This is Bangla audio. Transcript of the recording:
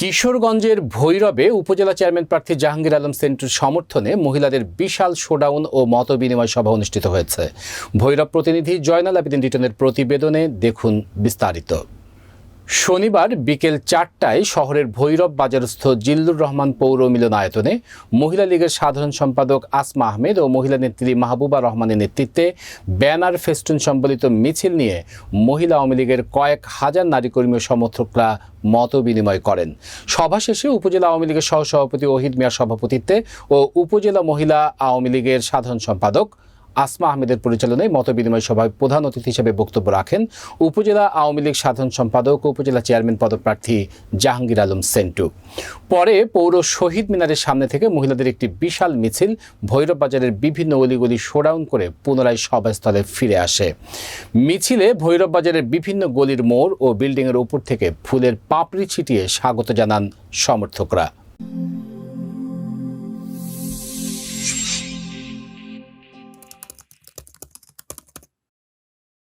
কিশোরগঞ্জের ভৈরবে উপজেলা চেয়ারম্যান প্রার্থী জাহাঙ্গীর আলম সেন্টুর সমর্থনে মহিলাদের বিশাল শোডাউন ও মত বিনিময় সভা অনুষ্ঠিত হয়েছে। ভৈরব প্রতিনিধি জয়নাল আবেদিন রিটনের প্রতিবেদনে দেখুন বিস্তারিত। শনিবার বিকেল চারটায় শহরের ভৈরব বাজারস্থ জিল্লুর রহমান পৌর মিলনায়তনে মহিলা লীগের সাধারণ সম্পাদক আসমা আহমেদ ও মহিলা নেত্রী মাহবুবা রহমানের নেতৃত্বে ব্যানার ফেস্টুন সম্বলিত মিছিল নিয়ে মহিলা আওয়ামী লীগের কয়েক হাজার নারী কর্মী সমর্থকরা মত বিনিময় করেন। সভা শেষে উপজেলা আওয়ামী লীগের সহসভাপতি ওহিদ মিয়ার সভাপতিত্বে ও উপজেলা মহিলা আওয়ামী লীগের সাধারণ সম্পাদক আসমা আহমেদের পরিচালনায় মতবিনিময় সভায় প্রধান অতিথি হিসেবে বক্তব্য রাখেন উপজেলা আওয়ামী লীগ সাধারণ সম্পাদক ও উপজেলা চেয়ারম্যান পদপ্রার্থী জাহাঙ্গীর আলম সেন্টু। পরে পৌর শহীদ মিনারের সামনে থেকে মহিলাদের একটি বিশাল মিছিল ভৈরব বাজারের বিভিন্ন অলিগলি শোডাউন করে পুনরায় সভাস্থলে ফিরে আসে। মিছিলে ভৈরব বাজারের বিভিন্ন গলির মোড় ও বিল্ডিংয়ের উপর থেকে ফুলের পাপড়ি ছিটিয়ে স্বাগত জানান সমর্থকরা।